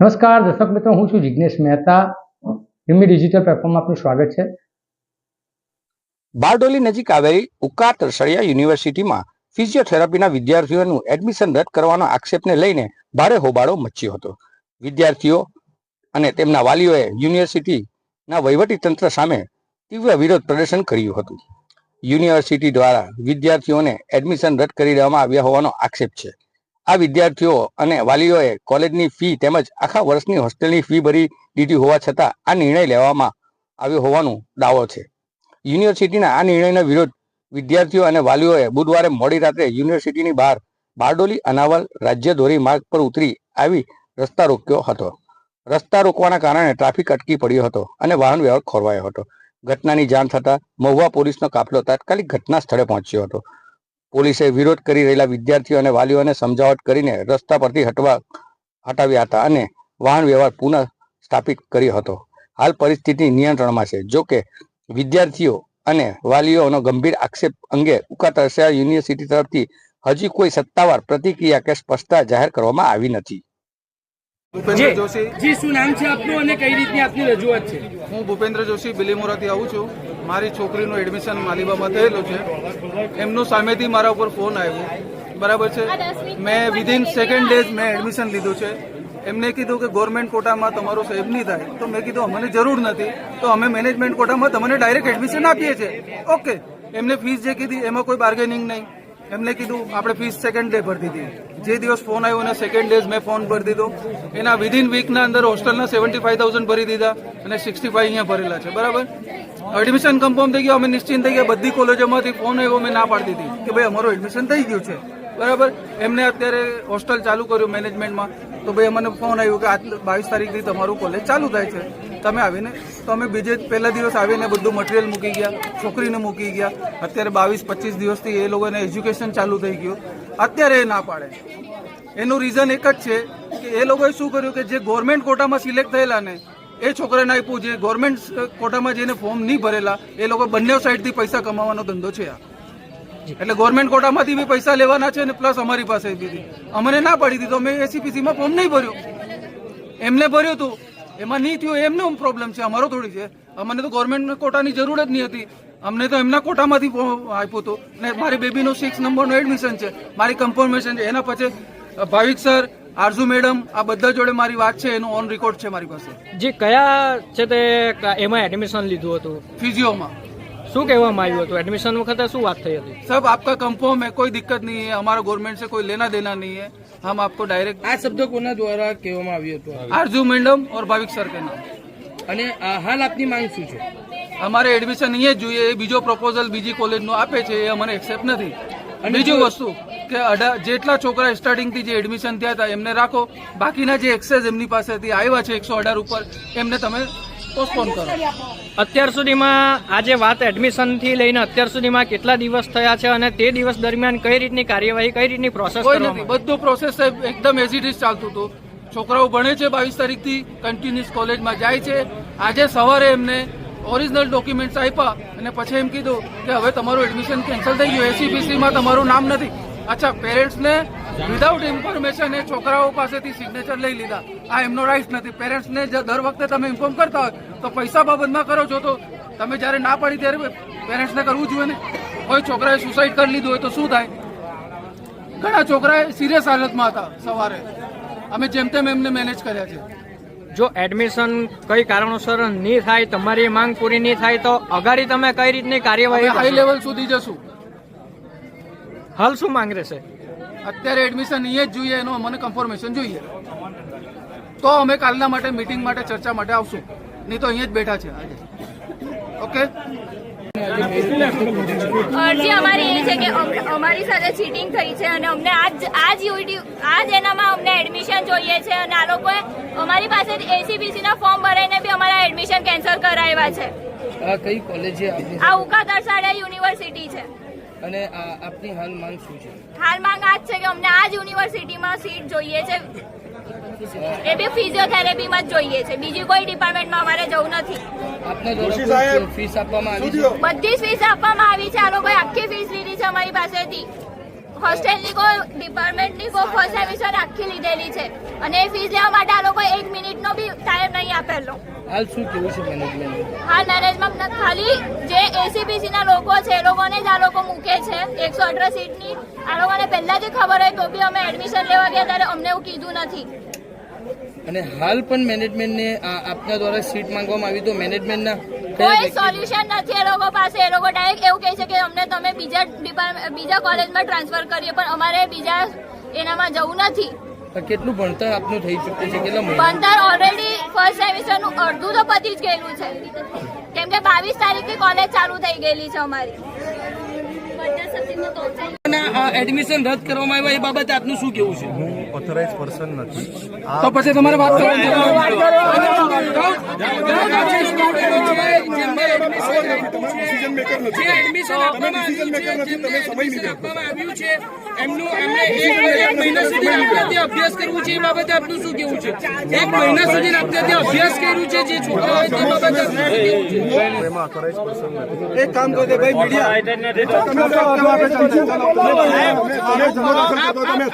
નમસ્કાર, દર્શક મિત્રો, હું છું જિજ્ઞેશ મહેતા. હિમી ડિજિટલ પ્લેટફોર્મમાં આપનું સ્વાગત છે. બારડોલી નજીક આવેલી ઉકા તરસડિયા યુનિવર્સિટીમાં ફિઝિયોથેરાપીના વિદ્યાર્થીઓનું એડમિશન રદ કરવાનો આક્ષેપને લઈને ભારે હોબાળો મચ્યો હતો. વિદ્યાર્થીઓ અને તેમના વાલીઓએ યુનિવર્સિટીના વહીવટી તંત્ર સામે તીવ્ર વિરોધ પ્રદર્શન કર્યું હતું. યુનિવર્સિટી દ્વારા વિદ્યાર્થીઓને એડમિશન રદ કરી દેવામાં આવ્યા હોવાનો આક્ષેપ છે. આ વિદ્યાર્થીઓ અને વાલીઓએ કોલેજની ફી તેમજ આખા વર્ષની હોસ્ટેલની ફી ભરી દીધી હોવા છતાં આ નિર્ણય લેવામાં આવ્યો હોવાનું દાવો છે. યુનિવર્સિટીના આ નિર્ણયનો વિરોધ વિદ્યાર્થીઓ અને વાલીઓએ બુધવારે મોડી રાત્રે યુનિવર્સિટીની બહાર બારડોલી અનાવલ રાજ્ય ધોરી માર્ગ પર ઉતરી આવી રસ્તા રોક્યો હતો. રસ્તા રોકવાના કારણે ટ્રાફિક અટકી પડ્યો હતો અને વાહન વ્યવહાર ખોરવાયો હતો. ઘટનાની જાણ થતાં મહુવા પોલીસનો કાફલો તાત્કાલિક ઘટના સ્થળે પહોંચ્યો હતો. પોલીસે વિરોધ કરી રહેલા વિદ્યાર્થીઓ અને વાલીઓને સમજાવટ કરીને રસ્તા પરથી હટવા હટાવ્યા હતા અને વાહન વ્યવહાર પુનઃ સ્થાપિત કર્યો હતો. હાલ પરિસ્થિતિ નિયંત્રણમાં છે. જો કે વિદ્યાર્થીઓ અને વાલીઓનો ગંભીર આક્ષેપ અંગે ઉકાતરસિયા યુનિવર્સિટી તરફથી હજી કોઈ સત્તાવાર પ્રતિક્રિયા કે સ્પષ્ટતા જાહેર કરવામાં આવી નથી. ભૂપેન્દ્ર જોશી. જી શું નામ છે આપનું અને કઈ રીતની આપની રજૂઆત છે? હું ભૂપેન્દ્ર જોશી બિલીમોરાથી આવું છું. મારી છોકરીનું એડમિશન માલિબામાં થયેલું છે. એમનું સામેથી મારા ઉપર ફોન આવ્યો. બરાબર છે? મેં વિધિન સેકન્ડ ડેઝ મેં એડમિશન લીધું છે. એમને કીધું કે ગવર્મેન્ટ કોટામાં તમારો સેવ નહીં થાય. તો મેં કીધું અમને જરૂર નથી. તો અમે મેનેજમેન્ટ કોટામાં તમને ડાયરેક્ટ એડમિશન આપીએ છીએ. ઓકે એમને ફીસ જે કીધી એમાં કોઈ બાર્ગેનિંગ નહીં. એમને કીધું, આપણે ફીસ સેકન્ડ ડે ભરી દીધી. જે દિવસ ફોન આવ્યો અને સેકન્ડ ડેઝ મેં ફોન ભરી દીધો. એના વિધિન વીકના અંદર હોસ્ટેલના સેવન્ટી ફાઈવ થાઉઝન્ડ ભરી દીધા અને સિક્સટી ફાઈવ અહીંયા ભરેલા છે. બરાબર? એડમિશન કન્ફર્મ થઈ ગયું. અમે નિશ્ચિંત થઈ ગયા. બધી કોલેજોમાંથી ફોન આવ્યો. મેં ના પાડી દીધી. કે ભાઈ, અમારું એડમિશન થઈ ગયું છે. બરાબર? એમને અત્યારે હોસ્ટેલ ચાલુ કર્યું મેનેજમેન્ટમાં તો ભાઈ અમને ફોન આવ્યો કે આજ બાવીસ તારીખથી તમારું કોલેજ ચાલુ થાય છે. તમે આવીને, તો અમે બીજે પહેલા દિવસ આવીને બધું મટીરિયલ મૂકી ગયા, છોકરીને મૂકી ગયા. અત્યારે બાવીસ, પચીસ દિવસથી એ લોકોને એજ્યુકેશન ચાલુ થઈ ગયું. અત્યારે એ ના પાડે. એનું રીઝન એક જ છે કે એ લોકોએ શું કર્યું કે જે ગવર્મેન્ટ કોટામાં સિલેક્ટ થયેલા ને, એ છોકરાને આપ્યું. જે ગવર્મેન્ટ કોટામાં જઈને ફોર્મ નહીં ભરેલા, એ લોકો બંને સાઈડથી પૈસા કમાવાનો ધંધો છે આ. એટલે ગવર્મેન્ટ કોટામાંથી બી પૈસા લેવાના છે અને પ્લસ અમારી પાસે બી અમને ના પડી દીધો. અમે એસીપીસીમાં ફોર્મ નહીં ભર્યું. એમને ભર્યું હતું એમાં નહીં થયું. એમનો પ્રોબ્લેમ છે. અમારો થોડી છે. અમને તો ગવર્મેન્ટ કોટાની જરૂર જ નહીં હતી. અમને તો એમના કોટામાંથી આપ્યું હતું ને મારી બેબીનું સિક્સ નંબરનું એડમિશન છે. મારી કન્ફર્મેશન છે. એના પછી ભાવિક સર આરઝુ મેડમ આ બધા જોડે મારી વાત છે. એનું ઓન રેકોર્ડ છે મારી પાસે. જે કયા છે તે એમાં એડમિશન લીધું હતું? ફિઝિયોમાં શું કહેવામાં આવ્યું હતું? એડમિશન વખતે શું વાત થઈ હતી? સબ આપકા કન્ફર્મ હે કોઈ દિક્કત નહીં હે હમારા ગવર્નમેન્ટ સે કોઈ લેના દેના નહીં હે. હમ આપકો ડાયરેક્ટ આ શબ્દ કોના દ્વારા કહેવામાં આવ્યું હતું? આરજુ મેડમ ઓર ભાવિક સર કે નામ. અને હાલ આપની માંગ શું છે? અમારે એડમિશન અહીંયા જ જોઈએ બીજો પ્રપોઝલ બીજી કોલેજનો આપે છે એ અમને એક્સેપ્ટ નથી. બીજું વસ્તુ કે અઢા જેટલા છોકરા સ્ટાર્ટિંગથી જે એડમિશન થયા હતા એમને રાખો. બાકીના જે એક્સેસ એમની પાસેથી આવ્યા છે એકસો અઢાર ઉપર એમને તમે પોસ્ટપોન કરો. અત્યાર સુધીમાં આજે વાત એડમિશનથી લઈને અત્યાર સુધીમાં કેટલા દિવસ થયા છે અને તે દિવસ દરમિયાન કઈ રીતની કાર્યવાહી કઈ રીતની પ્રોસેસ કોઈ નથી. બધું પ્રોસેસ એકદમ એઝ ચાલતું હતું. છોકરાઓ ભણે છે બાવીસ તારીખથી કન્ટિન્યુઅસ કોલેજમાં જાય છે. આજે સવારે એમને ઓરિજિનલ ડોક્યુમેન્ટ્સ આપ્યા અને પછી એમ કીધું કે હવે તમારું એડમિશન કેન્સલ થઈ ગયું. એસીબીસીમાં તમારું નામ નથી. અચ્છા પેરેન્ટ્સને વિધાઉટ ઇન્ફોર્મેશન એ છોકરાઓ પાસેથી સિગ્નેચર લઈ લીધા. આ એમનો રાઇટ નથી. પેરેન્ટ્સને જે દર વખતે તમે ઇન્ફોર્મ કરતા હોય તો પૈસા બાબતમાં કરો છો તો તમે જ્યારે ના પાડી ત્યારે પેરેન્ટ્સને કરવું જોઈએ ને? કોઈ છોકરાએ સુસાઇડ કરી લીધું હોય તો શું થાય? ઘણા છોકરાએ સિરિયસ હાલતમાં હતા સવારે. અમે જેમ તેમ એમને મેનેજ કર્યા છે. જો એડમિશન કઈ કારણોસર નહીં થાય તમારી માંગ પૂરી નહીં થાય તો અગાડી તમે કઈ રીતની કાર્યવાહી હાઈ લેવલ સુધી જશું. હાલ શું માંગ રહેશે અત્યારે એડમિશન અહીંયા જ જોઈએ એનું અમને કન્ફર્મેશન જોઈએ. તો અમે કાલના માટે મિટિંગ માટે ચર્ચા માટે આવશું. નહીં તો અહીંયા જ બેઠા છે આજે. ઓકે અરજી અમારી એ છે કે અમારી સાથે ચીટિંગ થઈ છે અને અમને આજ આજ યુટી આજ એનામાં અમને એડમિશન જોઈએ છે અને આ લોકોએ અમારી પાસે એસીબીસી ના ફોર્મ ભરાઈને બી અમારા એડમિશન કેન્સલ કરાવ્યા છે. આ કઈ કોલેજ છે? આ ઉકા તરસાડા યુનિવર્સિટી છે. અને આ આપની હાલ માંગ શું છે? હાલ માંગ આ જ છે કે અમને આ જ યુનિવર્સિટીમાં સીટ જોઈએ છે. એ બી ફિઝિયોથેરેપીમાં જ જોઈએ છે. બીજી કોઈ ડિપાર્ટમેન્ટમાં અમારે જવું નથી. ફીસ આપવામાં આવી છે? બધી જ ફીસ આપવામાં આવી છે. આ લોકોએ આખી ફીસ લીધી છે અમારી પાસેથી. હોસ્ટેલની કોઈ ડિપાર્ટમેન્ટની કોઈ ફર્સ્ટ સેમિસ્ટર આખી લીધેલી છે. અને એ ફીસ લેવા માટે આ લોકો એક મિનિટનો બી ટાઈમ નહીં આપેલો હાલ શું કેવું છે મેનેજમેન્ટ હાલ મેનેજમેન્ટ ખાલી જે એસીબીસી ના લોકો છે એ લોકોને જ આ લોકો મૂકે છે. એકસો અઢાર સીટની. આ લોકોને પહેલાથી ખબર હોય તો બી અમે એડમિશન લેવા ગયા ત્યારે અમને એવું કીધું નથી. અને હાલ પણ મેનેજમેન્ટને આપના દ્વારા સીટ માંગવામાં આવી તો મેનેજમેન્ટના કોઈ સોલ્યુશન નથી એ લોકો પાસે. એ લોકો ડાયરેક્ટ એવું કહે છે કે અમને તમે બીજા બીજા કોલેજમાં ટ્રાન્સફર કરીએ પણ અમારે બીજા એનામાં જવું નથી. કેટલું ભણતર આપનું થઈ ચૂક્યું છે કેટલા મહિના ભણતર ઓલરેડી ફર્સ્ટ સેમિસ્ટરનું અડધું તો પતી જ ગયેલું છે કેમ કે બાવીસ તારીખથી કોલેજ ચાલુ થઈ ગયેલી છે અમારી એડમિશન રદ કરવામાં આવ્યા એ બાબતે આપનું શું કેવું છે હું ઓથોરાઇઝ પર્સન નથી તો પછી તમારે વાત અભ્યાસ કરવું છે એ બાબતે આપનું શું કેવું છે એક મહિના સુધી આપણે ત્યાં અભ્યાસ કર્યું છે જે છોકરાઓ તે બાબતે એક કામ કરો ભાઈ મીડિયા તમે